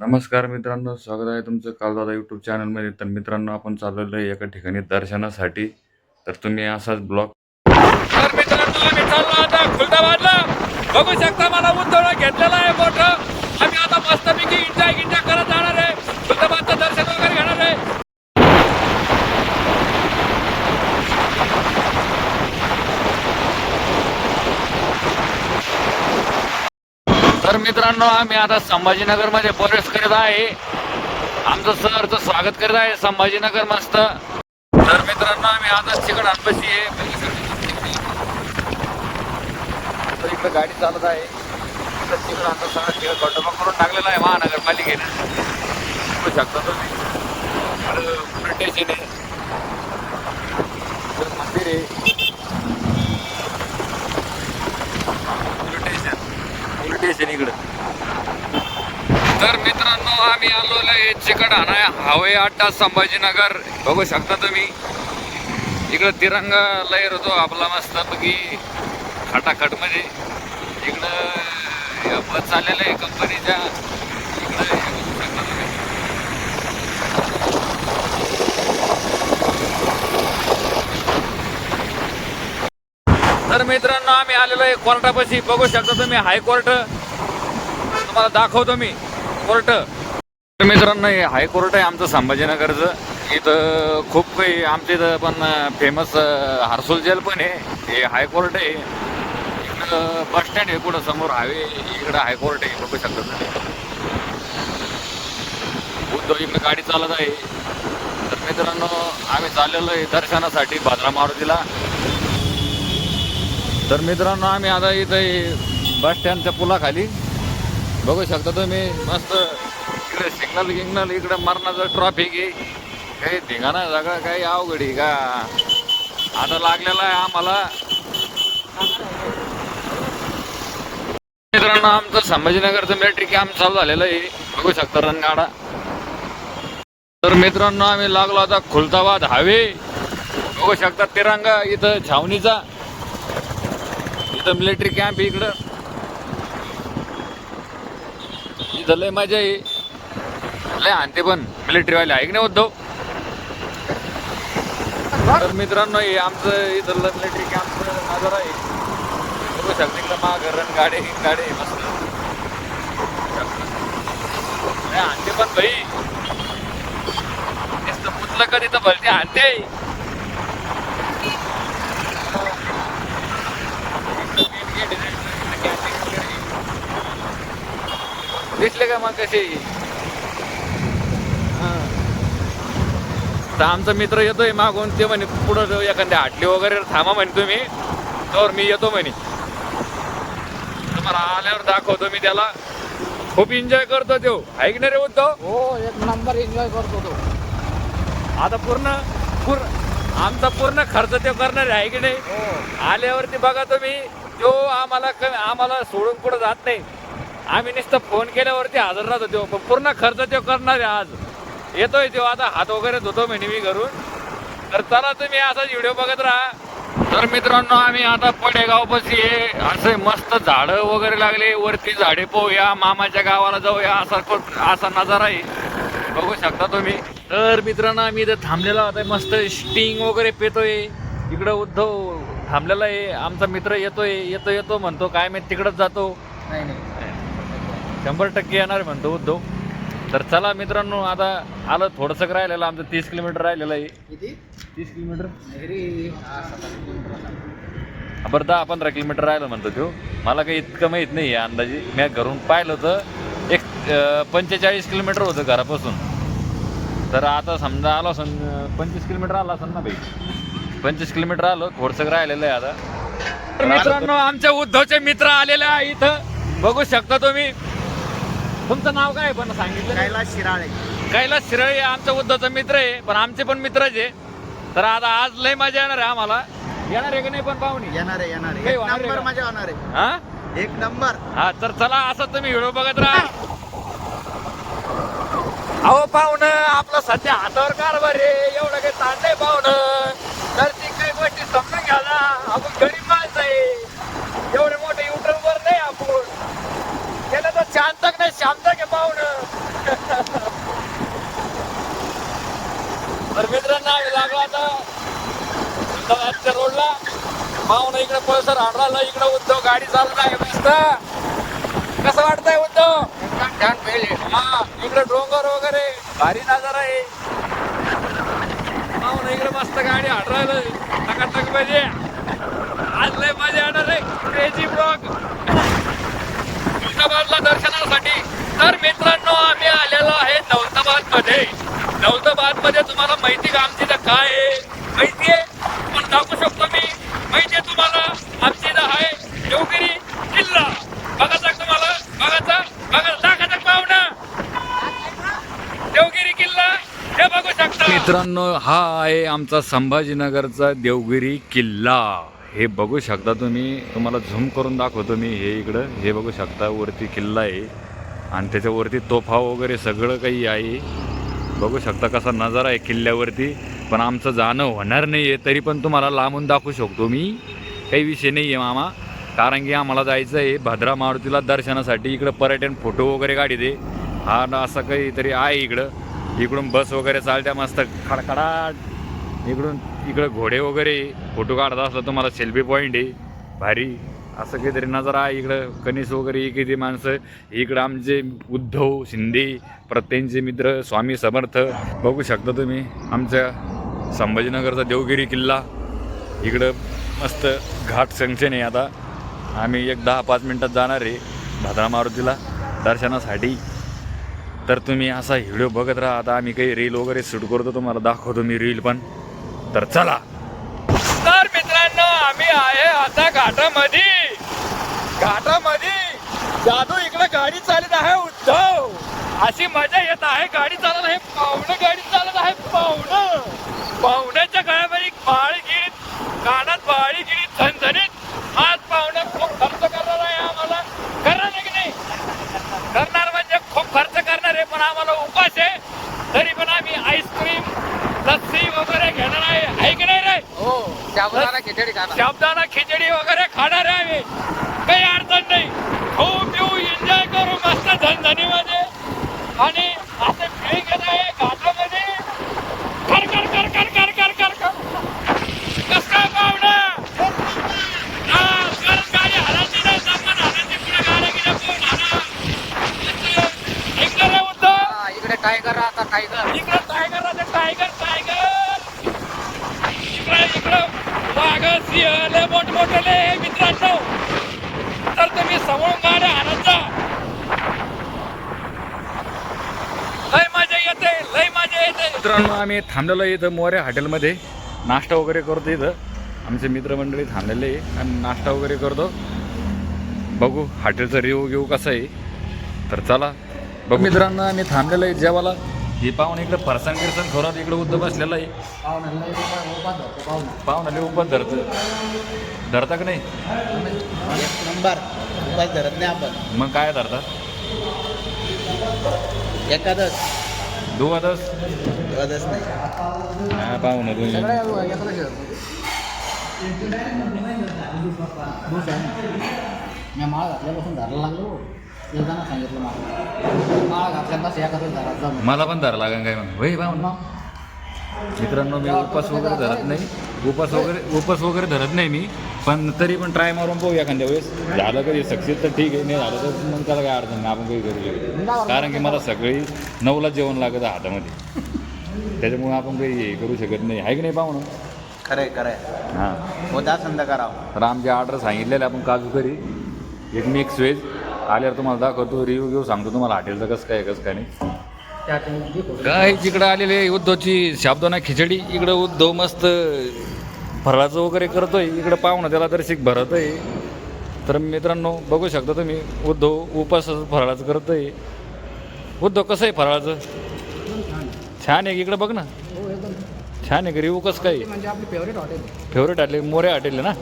नमस्कार मित्रांनो स्वागत आहे तुमचं कालदादा यूट्यूब चॅनलमध्ये तर मित्रांनो आपण चाललेलो आहे एका ठिकाणी दर्शनासाठी. तर तुम्ही असाच ब्लॉग तर मित्रांनो आम्ही चाललो आता खुलताबादला. बघू शकता मला उद्धवला घेतलेला आहे मोठा आम्ही आता मस्तपैकी इंडिया इंडिया करत जाणार आहे खुलताबादचं दर्शन वगैरे घेणार आहे तर मित्रांनो आम्ही आता संभाजीनगरमध्ये प्रवेश करत आहे. आमचं सरचं स्वागत करत आहे संभाजीनगर मस्त. तर मित्रांनो आम्ही आता चिकट अनबशी आहे तर इकडे गाडी चालत आहे. इकडं चिकट आता सगळं तिकडे खड्डोबा करून टाकलेला आहे महानगरपालिकेने. बघू शकता तुम्ही. स्टेशन आहे मंदिर आहे. स्टेशन इकडं. तर मित्रांनो आम्ही आलो आहे चिकट हवाई अड्डा संभाजीनगर. बघू शकता तुम्ही. इकडं तिरंगा लहर होतो आपला मस्त बघी खटाखटमध्ये इकडं बस चाललेलं आहे कंपनीच्या इकडं हे बघू शकता तुम्ही. तर मित्रांनो आम्ही आलेलो आहे कोर्टापाशी. बघू शकता तुम्ही हायकोर्ट. तुम्हाला दाखवतो मी कोर्ट. तर मित्रांनो हे हायकोर्ट आहे आमचं संभाजीनगरचं. इथं खूप काही आमच्या इथं पण फेमस हर्सुल जेल पण आहे. हे हायकोर्ट आहे. इकडं बस स्टँड आहे कुठं समोर हायवे इकडं हायकोर्ट आहे. बघू शकता तुम्ही. उद्धव इकडे गाडी चालत आहे. तर मित्रांनो आम्ही चाललेलो आहे दर्शनासाठी भाद्रा मारुतीला. तर मित्रांनो आम्ही आता इथं बस स्टँडच्या पुलाखाली बघू शकता तुम्ही मस्त इकडे सिग्नल गिग्नल इकडे मरणाचं ट्रॉफिक आहे. काही धिंगाणा सगळं काही अवघडी का? आता लागलेला आहे आम्हाला. मित्रांनो आमचं संभाजीनगरचं मिलिटरी कॅम्प चालू झालेलं आहे. बघू शकता रणगाडा तर मित्रांनो आम्ही लागलो आता खुलताबाद हावे बघू शकता तिरंगा इथं छावणीचा. इथं मिलिटरी कॅम्प इकडं. इथं लय मजा आहे. लय आणते पण मिलिटरीवाले आहे की नाही उद्धव. तर मित्रांनो हे आमचं इथं मिलिटरी कॅम्प नजर आहे. बघू शकते इकडं माग रण गाडी गाडी मस्त. आणते पण भाई. पुतलं कधी तर भलते आणते दिसले का मग कसे? तर आमचा मित्र येतोय मागून ते म्हणे पुढं एखाद्या हाटली वगैरे थांबा म्हणे तुम्ही. तर मी येतो म्हणे. तुम्हाला आल्यावर दाखवतो मी त्याला. खूप एन्जॉय करतो तो. नाही रे उद्धव हो एक नंबर एन्जॉय करतो तो. आता पूर्ण पूर्ण आमचा पूर्ण खर्च तो करणार आहे की नाही? हो. आल्यावरती बघा तुम्ही तो आम्हाला आम्हाला सोडून कुठं जात नाही. आम्ही नुसतं फोन केल्यावरती हजर राहतो तो पण पूर्ण खर्च तो करणार आहे आज. येतोय तो आता हात वगैरे धुतो म्हणे मी घरून. तर चला तुम्ही असाच व्हिडिओ बघत राहा. तर मित्रांनो आम्ही आता पडेगाव पशी असे मस्त झाडं वगैरे लागले. वरती झाडे पोहूया. मामाच्या गावाला जाऊया. असा असा नजारा आहे. बघू शकता तुम्ही. तर मित्रांनो आम्ही इथे थांबलेला होता मस्त स्टिंग वगैरे पेतोय. इकडं उद्धव थांबलेला आहे. आमचा मित्र येतोय. येतो येतो म्हणतो. काय मी तिकडंच जातो. नाही नाही. शंभर टक्के येणार म्हणतो उद्धव. तर चला मित्रांनो आता आलं थोडंसं राहिलेलं आमचं तीस किलोमीटर राहिलेलं आहे. किती? तीस किलोमीटर. बरं दहा पंधरा किलोमीटर राहिलं म्हणतो तो. मला काही इतकं माहीत नाही आहे अंदाजे. मी घरून पाहिलं होतं एक पंचेचाळीस किलोमीटर होतं घरापासून. तर आता समजा आलो असन पंचवीस किलोमीटर आला असेल ना भाई पंचवीस किलोमीटर आलो थोडंसं राहिलेलं आहे आता. तर मित्रांनो आमच्या उद्धवचे मित्र आलेले आहे इथं. बघू शकता तुम्ही. तुमचं नाव काय पण सांगितलं. कैलास शिराळे. कैलास शिरळे आमचा उद्धवचा मित्र आहे पण आमचे पण मित्रच आहे. तर आता आज लय मजा येणार आहे आम्हाला. येणार आहे की नाही पण पाहुणे? येणार आहे येणार आहे. काही एक होणार आहे नंबर का? मजा होणार आहे. हा? एक नंबर. हा तर चला असं तुम्ही व्हिडिओ बघत राहा. अहो पाहुणं आपलं सध्या हातावर कारभार आहे. एवढं काही ताण नाही पाहुणं. तर ती काही गोष्टी समजून घ्या ना. आपण गरीब शांत घे पाहुण तर मित्रांना लागला लागलो आता. आजच्या रोडला. पाहुणं इकडे पळसर हाडराला इकडे उद्धव गाडी चालू आहे मस्त. कसं वाटतंय उद्धव? छान पहिले. हा इकडे डोंगर वगैरे भारी नजारा आहे. पाहुणं इकडे मस्त गाडी हाडरायला टक पाहिजे आज लय मजा येणार आहे औरंगाबादला दर्शनासाठी. तर मित्रांनो आम्ही आलेलो आहे दौलताबादमध्ये दौलताबादमध्ये तुम्हाला माहिती का आमची तर काय आहे? माहिती आहे? पण दाखवू शकतो मी. माहिती आहे तुम्हाला आमची तर आहे देवगिरी किल्ला बघा जा तुम्हाला? बघायचा? बघा दाखवायचा पाहुणा. देवगिरी किल्ला. हे बघू शकता. मित्रांनो हा आहे आमचा संभाजीनगरचा देवगिरी किल्ला. हे बघू शकता तुम्ही. तुम्हाला झूम करून दाखवतो मी हे इकडं. हे बघू शकता वरती किल्ला आहे. आणि त्याच्यावरती तोफा वगैरे सगळं काही आहे. बघू शकता कसा नजारा आहे किल्ल्यावरती. पण आमचं जाणं होणार नाही आहे तरी पण तुम्हाला लांबून दाखवू शकतो मी. काही विषय नाही आहे मामा. कारण की आम्हाला जायचं आहे भद्रा मारुतीला दर्शनासाठी. इकडं पर्यटन फोटो वगैरे काढी दे. हा असं काहीतरी आहे इकडं. इकडून बस वगैरे चालत्या मस्त खडखडाट. इकडून इकडं घोडे वगैरे. फोटो काढत असला तुम्हाला सेल्फी पॉईंट आहे. भारी. असं काहीतरी नजर आहे इकडं. कनिस वगैरे किती माणसं. इकडं आमचे उद्धव शिंदे प्रत्येंचे मित्र स्वामी समर्थ. बघू शकता तुम्ही आमच्या संभाजीनगरचा देवगिरी किल्ला. इकडं मस्त घाट संचन आहे आता. आम्ही एक दहा पाच मिनटात जाणार आहे भाद्रा मारुतीला दर्शनासाठी. तर तुम्ही असा व्हिडिओ बघत राहा. आता आम्ही काही रील वगैरे शूट करतो तुम्हाला दाखवतो मी रील पण. तर चला. आम्ही आहे आता घाटामध्ये घाटामध्ये जादू इकडे गाडी चालत आहे उद्धव. अशी मजा येत आहे गाडी चालत आहे. मित्रांनो आम्ही थांबलेलो आहे इथं मोऱ्या हॉटेलमध्ये. नाश्ता वगैरे करतो इथं. आमचे मित्रमंडळी थांबलेले आहे. आणि नाश्ता वगैरे करतो. बघू हॉटेलचा रिव्ह्यू घेऊ कसा आहे. तर चला बघू. मित्रांनो आम्ही थांबलेलो आहे जेवाला हे पाहून इकडे फरसाण गिरसाण खोरात इकडे उद्धव बसलेला आहे. पाहुणाले उपास धरत धरता का नाही? नंबर. उपास धरत नाही आपण. मग काय धरता? एकादश. दुवादस? एकादश नाही. हा पाहुणा मी माळ घातल्यापासून धरायला लागलो. एकदा सांगितलं मला माळ घातल्यापासून एखादं जाऊन मला पण धरा लागेल काय मग वय पाहुणा मित्रांनो मी उपास वगैरे धरत नाही. उपास वगैरे उपास वगैरे धरत नाही मी. पण तरी पण ट्राय मारून पाहू एखाद्या वेळेस. झालं कधी? सक्सेस तर ठीक आहे. नाही झालं तर मग त्याला काय अडचण नाही. आपण काही करू शकतो कारण की मला सगळी नऊला जेवण लागत आहे हातामध्ये. त्याच्यामुळे आपण काही हे करू शकत नाही. आहे की नाही पाहुणं? खरंय खरंय. हां. होता संध्या करावं तर आमची ऑर्डर सांगितलेली आपण काजू करी. एक मिक्स व्हेज आल्यावर तुम्हाला दाखवतो रिव्ह्यू घेऊ सांगतो तुम्हाला हॉटेलचं कसं काय कसं काय नाही. काय तिकडं आलेले उद्धवची शाबदाना खिचडी. इकडं उद्धव मस्त फराळाचं वगैरे करतोय. इकडं पाहुणं त्याला तर शिक भरत आहे तर मित्रांनो बघू शकता तुम्ही उद्धव उपास फराळाचं करतोय. उद्धव कसं आहे फराळाचं छान आहे इकडं बघ ना. छान आहे का कसं काय? फेवरेट आटले आले मोरे हॉटेल आहे ना?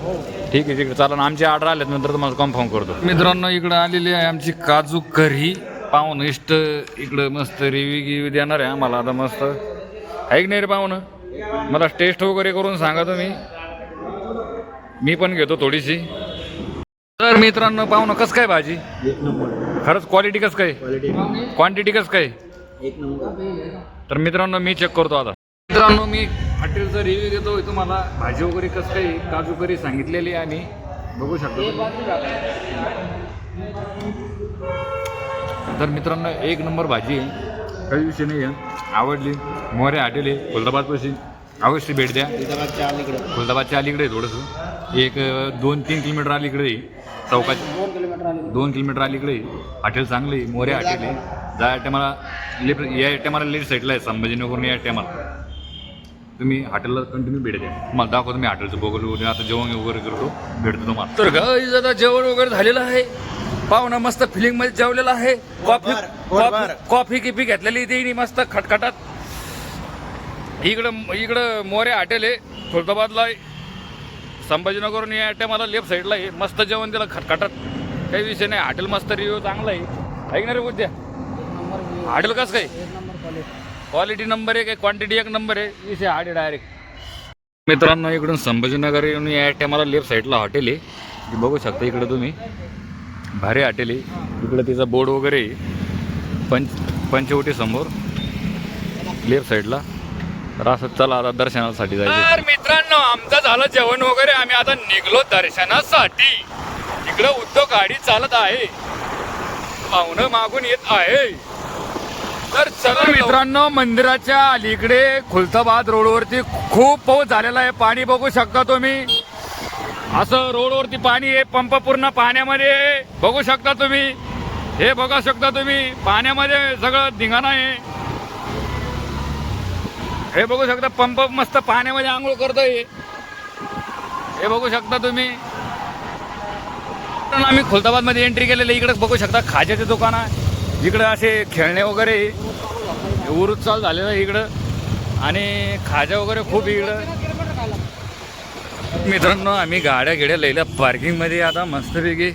ठीक आहे तिकडे चालन आमचे ऑर्डर आल्यात नंतर तुम्हाला कन्फर्म करतो. मित्रांनो इकडं आलेली आहे आमची काजू करी. पाहुण इष्ट इकडं मस्त रिव्ह्यू गिव्ह्यू देणार आहे आम्हाला आता मस्त. ऐक नाही रे पाहुणं? मला टेस्ट वगैरे करून सांगा तुम्ही. मी पण घेतो थोडीशी. तर मित्रांनो पाहुणं कसं काय भाजी? एक नंबर. खरंच क्वालिटी कसं काय? क्वालिटी क्वांटिटी कसं काय? एक नंबर. तर मित्रांनो मी चेक करतो आता. मित्रांनो मी हॉटेलचा रिव्ह्यू देतो. तुम्हाला भाजी वगैरे कसं काही काजू करी सांगितलेली आणि बघू शकतो तर मित्रांनो एक नंबर भाजी आहे. काही विषय नाही आहे. आवडली. मोरे हॉटेल आहे खुलदाबादपाशी अवश्य भेट द्या. हैदराबादच्या अलीकडे. खुलदाबादच्या अलीकडे आहे थोडंसं. एक दोन तीन किलोमीटर अलीकडे आहे चौकाच्या दोन किलोमीटर आले. दोन किलोमीटर अलीकडे आहे. हॉटेल चांगलं आहे मोरे हॉटेल. आहे जा टायमाला लेफ्ट या टायमाला लेफ्ट साईडला आहे संभाजीनगरहून या टायमाला तुम्ही हॉटेलला कंटिन्यू भेट द्या. तुम्हाला दाखवतो मी हॉटेलचं बघून वगैरे. आता जेवण वगैरे करतो भेटतो तुम्हाला. तर गाईज आता जेवण वगैरे झालेलं आहे. पाहुणा मस्त फिलिंगमध्ये जेवलेला आहे. कॉफी पोटभर, पोटभर. कॉफी- कॉफी किफी घेतलेली ती मस्त खटखटात. इकडं इकडं मोरे हॉटेल आहे. खुलदाबादला आहे. संभाजीनगरून या टायमाला लेफ्ट साईडला आहे मस्त जेवण दिलं खटखटात. काही विषय नाही. हॉटेल मस्त रिव्ह्यू चांगला आहे. ऐकणार रे उद्या हॉटेल कसं काय? क्वालिटी नंबर एक आहे क्वांटिटी एक नंबर आहे. विषय हाडे डायरेक्ट मित्रांनो इकडून संभाजीनगर येऊन या टायमाला लेफ्ट साईडला हॉटेल आहे. बघू शकता इकडं तुम्ही. भारी हॉटेल आहे. इकडं तिचा बोर्ड वगैरे आहे. पंच पंचवटी समोर लेफ्ट साईडला तर असं चला आता दर्शनासाठी जायचं. तर मित्रांनो आमचं झालं जेवण वगैरे. आम्ही आता निघलो दर्शनासाठी. इकडं उद्योग गाडी चालत आहे. पाहुणं मागून येत आहे. तर चला मित्रांनो मंदिराच्या अलीकडे खुलताबाद रोडवरती खूप पाऊस झालेला आहे. पाणी बघू शकता तुम्ही. असं रोडवरती पाणी आहे पंप पूर्ण पाण्यामध्ये. आहे. बघू शकता तुम्ही. हे बघू शकता तुम्ही. पाण्यामध्ये सगळं धिंगाणा आहे. हे बघू शकता पंप मस्त पाण्यामध्ये आंघोळ करतोय. हे बघू शकता तुम्ही. मित्रांनो, आम्ही खुलताबादमध्ये एंट्री केलेली इकडे बघू शकता खाज्याचे दुकान आहे. इकडं असे खेळणे वगैरे. उरूच चालू झालेलं आहे इकडं. आणि खाजा वगैरे खूप इकडं. मित्रांनो आम्ही गाड्या गिड्या लिहिल्या पार्किंगमध्ये आता मस्तपैकी.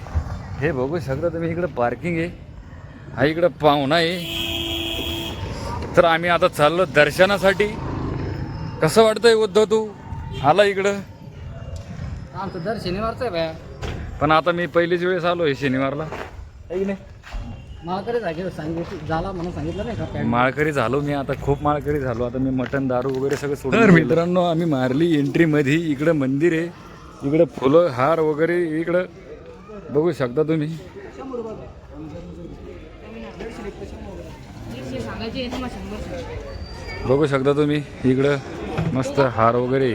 हे बघू शकता तुम्ही इकडं पार्किंग आहे. हा इकडं पाहुणा आहे. तर आम्ही आता चाललो दर्शनासाठी. कसं वाटतंय उद्धव तू? आला इकडं? आमचं दर शनिवारचं आहे बाया. पण आता मी पहिलीच वेळेस आलो आहे शनिवारला. है की नाही? मला तरी सांगितलं झाला म्हणून सांगितलं नाही का? पॅन्ट? माळकरी झालो मी आता खूप माळकरी झालो. आता मी मटण दारू वगैरे सगळं सोडून तर मित्रांनो आम्ही मारली एंट्री मध्ये इकडं मंदिर आहे. इकडं फुलं हार वगैरे इकडं. बघू शकता तुम्ही. बघू शकता तुम्ही. इकडं. मस्त हार वगैरे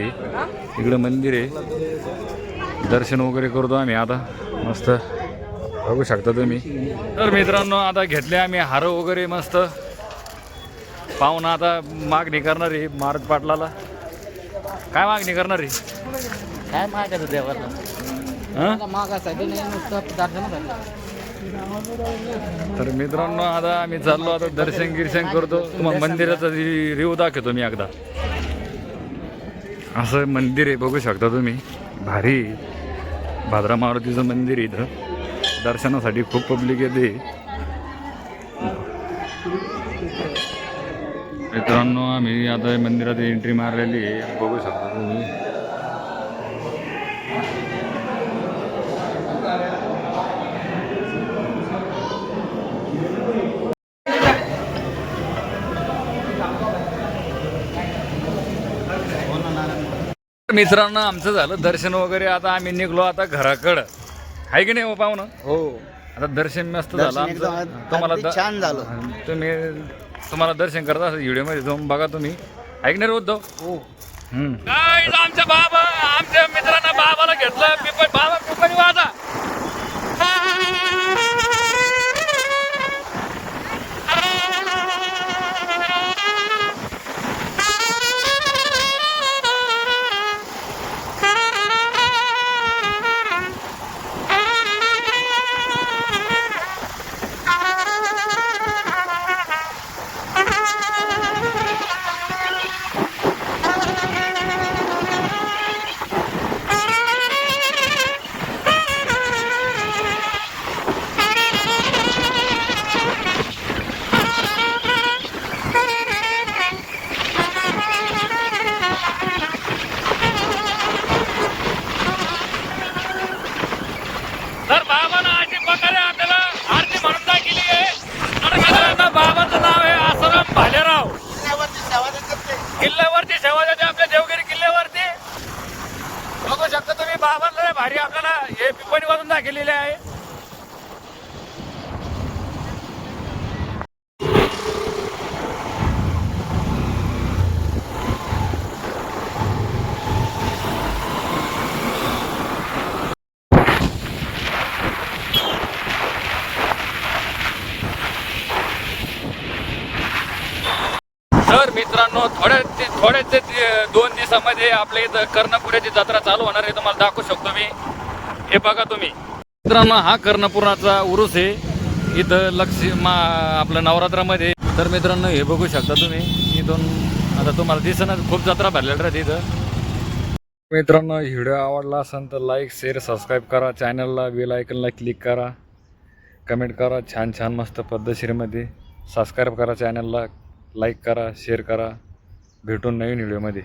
इकडं मंदिर आहे. दर्शन वगैरे करतो आम्ही आता. मस्त. बघू शकता तुम्ही. तर मित्रांनो आता घेतले आम्ही हार वगैरे मस्त. पाहून आता मागणी करणार आहे मारुत पाटलाला. काय मागणी करणार आहे? काय मागायचं देवाला? हं? तर मित्रांनो आता आम्ही चाललो आता दर्शन गिर्शन करतो. तुम्हाला मंदिराचा रिव्ह्यू दाखवतो मी एकदा. असं मंदिर आहे बघू शकता तुम्ही. भारी भाद्रा मारुतीचं मंदिर आहे इथं. दर्शनासाठी खूप पब्लिक येते. मित्रांनो आम्ही आता मंदिरात एंट्री मारलेली आहे. बघू शकता तुम्ही. मित्रांनो आमचं झालं दर्शन वगैरे. आता आम्ही निघलो आता घराकडं. आहे की नाही हो पाहुणं? हो. आता दर्शन मस्त झालं. दर्शन एकदम आमचं तुम्हाला द- छान झालं. तुम्ही तुम्हाला दर्शन करता असं व्हिडिओमध्ये जाऊन बघा तुम्ही. ऐकणार उद्धव हो. आमच्या बाबा आमच्या मित्रांना बाबाला घेतलं. पिपळ बाबा पिपळी वाजा. स्पर्धा केलेली आहे. तर मित्रांनो थोड्या थोड्याच दोन दिवसामध्ये आपल्या इथं कर्णपुऱ्याची जत्रा चालू होणार आहे. तुम्हाला दाखवू शकतो मी. हे बघा तुम्ही. मित्रांनो हा कर्णपुराचा उरुस आहे. इथं लक्ष मा आपलं नवरात्रामध्ये. तर मित्रांनो हे बघू शकता तुम्ही. इथून आता तुम्हाला दिसणार खूप जत्रा भरलेल्या राहते इथं. मित्रांनो व्हिडिओ आवडला असेल तर लाईक शेअर सबस्क्राईब करा. चॅनलला बेल आयकनला क्लिक करा. कमेंट करा. छान छान मस्त पद्धतशीरमध्ये. सबस्क्राईब करा चॅनलला लाईक करा शेअर करा. भेटून नवीन व्हिडिओमध्ये.